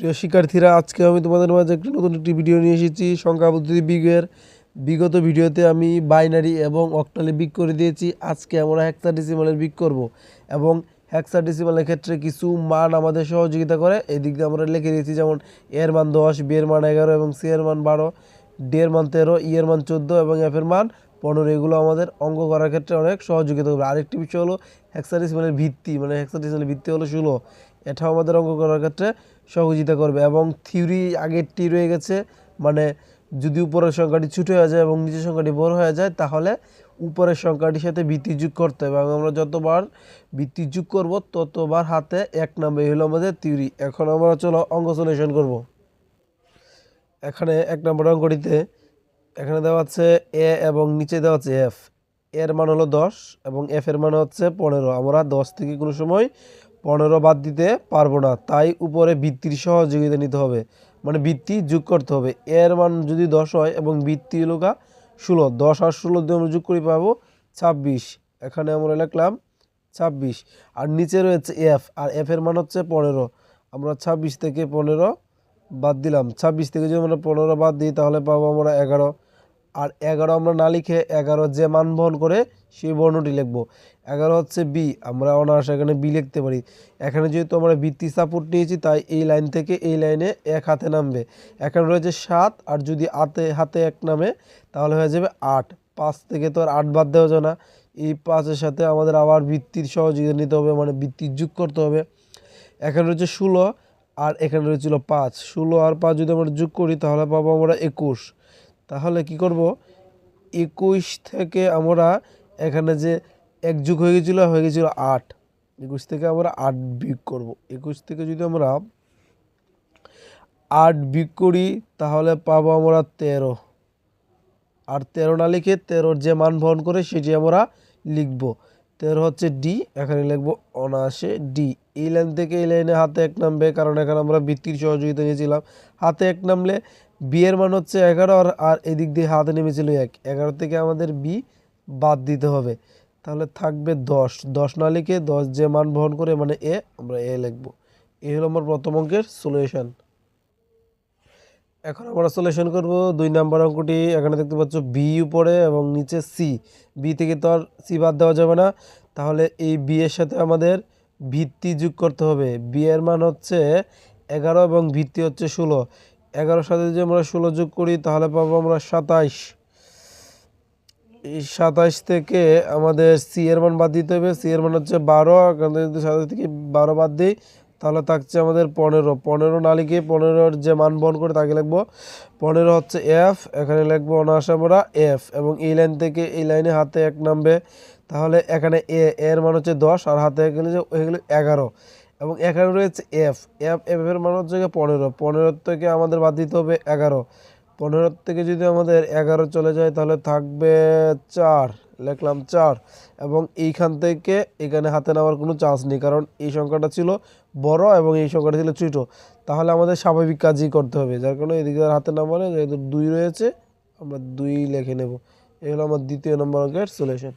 প্রিয় শিক্ষার্থীরা, আজকে আমি তোমাদের মাঝে একটি নতুন একটি ভিডিও নিয়ে এসেছি। সংখ্যা পদ্ধতি বিগের বিগত ভিডিওতে আমি বাইনারি এবং অক্টালে বিগ করে দিয়েছি। আজকে আমরা হেক্সাডেসিমালের বিগ করব এবং হেক্সাডেসিমালের ক্ষেত্রে কিছু মান আমাদের সহযোগিতা করে। এই দিক দিয়ে আমরা লিখে দিয়েছি, যেমন এর মান দশ বি এর মান এগারো এবং সি এর মান বারো ডি এর মান তেরো ই এর মান চোদ্দ এবং এফ এর মান পনেরো। এগুলো আমাদের অঙ্ক করার ক্ষেত্রে অনেক সহযোগিতা করবে। আরেকটি বিষয় হলো হেক্সাডেসিমালের ভিত্তি মানে হেক্সাডেসিমালের ভিত্তি হলো ষোলো। এটাও আমাদের অঙ্ক করার ক্ষেত্রে সহযোগিতা করবে এবং থিওরি আগেরটি রয়ে গেছে মানে যদি উপরের সংখ্যাটি ছোটো হয়ে যায় এবং নিচের সংখ্যাটি বড় হয়ে যায়, তাহলে উপরের সংখ্যাটির সাথে বৃত্তি যোগ করতে হবে। এবং আমরা যতবার বৃত্তি যোগ করব, ততবার হাতে এক নামবে হলো আমাদের থিওরি। এখন আমরা চলো অঙ্ক সলিউশন করব। এখানে এক নম্বর অঙ্কটিতে এখানে দেওয়া আছে এ এবং নিচে দেওয়া আছে এফ। এর মান হলো দশ এবং এফ এর মান হচ্ছে পনেরো। আমরা দশ থেকে কোনো সময় পনেরো বাদ দিতে পারব না। তাই উপরে বৃত্তির সহযোগিতা নিতে হবে। মানে বৃত্তি যোগ করতে হবে। এর মান যদি দশ হয় এবং বৃত্তি লোকা ষোলো, দশ আর ষোলো দিয়ে আমরা যোগ করে পাবো ছাব্বিশ। এখানে আমরা লিখলাম ছাব্বিশ। আর নিচে রয়েছে এফ। আর এফ এর মান হচ্ছে পনেরো। আমরা ছাব্বিশ থেকে পনেরো বাদ দিলাম। ছাব্বিশ থেকে যদি আমরা পনেরো বাদ দিই তাহলে পাবো আমরা এগারো। আর এগারো আমরা না লিখে এগারো যে মান বহন করে সেই বর্ণটি লিখব। এগারো হচ্ছে বি আমরা অনার্স এখানে বি লিখতে পারি। এখানে যেহেতু আমরা বৃত্তি সাপোর্ট নিয়েছি, তাই এই লাইন থেকে এই লাইনে এক হাতে নামবে। এখানে রয়েছে সাত, আর যদি আতে, হাতে এক নামে, তাহলে হয়ে যাবে আট। পাঁচ থেকে তো আর আট বাদ দেওয়া যায় না। এই পাঁচের সাথে আমাদের আবার বৃত্তির সহযোগিতা নিতে হবে মানে বৃত্তির যোগ করতে হবে। এখানে রয়েছে ষোলো, আর এখানে রয়েছিল পাঁচ। ষোলো আর পাঁচ যদি আমরা যোগ করি, তাহলে পাবো আমরা একুশ। তাহলে কি করব? একুশ থেকে আমরা এখানে যে এক যুগ হয়ে গেছিল হয়ে গেছিল আট। একুশ থেকে আমরা আট বিগ করব। একুশ থেকে যদি আমরা আট বিগ করি, তাহলে পাবো আমরা তেরো। আর তেরো না লিখে তেরোর যে মান বহন করে, সেটি আমরা লিখব। তেরো হচ্ছে ডি এখানে লিখব অনায়াসে ডি এই লাইন থেকে এই লাইনে হাতে এক নামবে, কারণ এখানে আমরা বৃত্তির সহযোগিতা নিয়েছিলাম। হাতে এক নামলে বি এর মান হচ্ছে এগারো আর আর এদিক দিয়ে হাতে নেমেছিল এক। এগারো থেকে আমাদের বি বাদ দিতে হবে। তাহলে থাকবে দশ। দশ না লিখে দশ যে মান বহন করে মানে এ আমরা এ লিখব। এই হলো আমার প্রথম অঙ্কের সলিউশন এখন আমরা সলিউশন করব দুই নাম্বার অঙ্কটি। এখানে দেখতে পাচ্ছ বি উপরে এবং নিচে সি বি থেকে তো আর সি বাদ দেওয়া যাবে না। তাহলে এই বি এর সাথে আমাদের ভিত্তি যোগ করতে হবে। বি এর মান হচ্ছে এগারো এবং ভিত্তি হচ্ছে ষোলো। এগারোর সাথে যদি আমরা ষোলো যোগ করি, তাহলে পাবো আমরা সাতাইশ। এই সাতাইশ থেকে আমাদের সি এর মান বাদ দিতে হবে। সি এর মান হচ্ছে বারো। সাতাইশ থেকে বারো বাদ দিই তাহলে থাকছে আমাদের পনেরো। পনেরো না লিখে পনেরোর যে মান বহন করে তাকে লিখব। পনেরো হচ্ছে এফ এখানে লিখব অনায়াসে আমরা এফ এবং এই লাইন থেকে এই লাইনে হাতে এক নামবে। তাহলে এখানে এ এর মান হচ্ছে দশ, আর হাতে গেলে যে হয়ে গেলো এগারো। এবং এখানে রয়েছে এফ এফ এফ এর মান হচ্ছে পনেরো। পনেরো থেকে আমাদের বাদ দিতে হবে এগারো। পনেরো থেকে যদি আমাদের এগারো চলে যায় তাহলে থাকবে চার। লিখলাম চার। এবং এইখান থেকে এখানে হাতে নেওয়ার কোনো চান্স নেই, কারণ এই সংখ্যাটা ছিল বড় এবং এই সংখ্যাটা ছিল ছোটো। তাহলে আমাদের স্বাভাবিক কাজই করতে হবে, যার কারণে এদিকে আর হাতে নামালে যেহেতু দুই রয়েছে, আমরা দুই লিখে নেব। এগুলো আমার দ্বিতীয় নম্বর অঙ্কের সলিউশন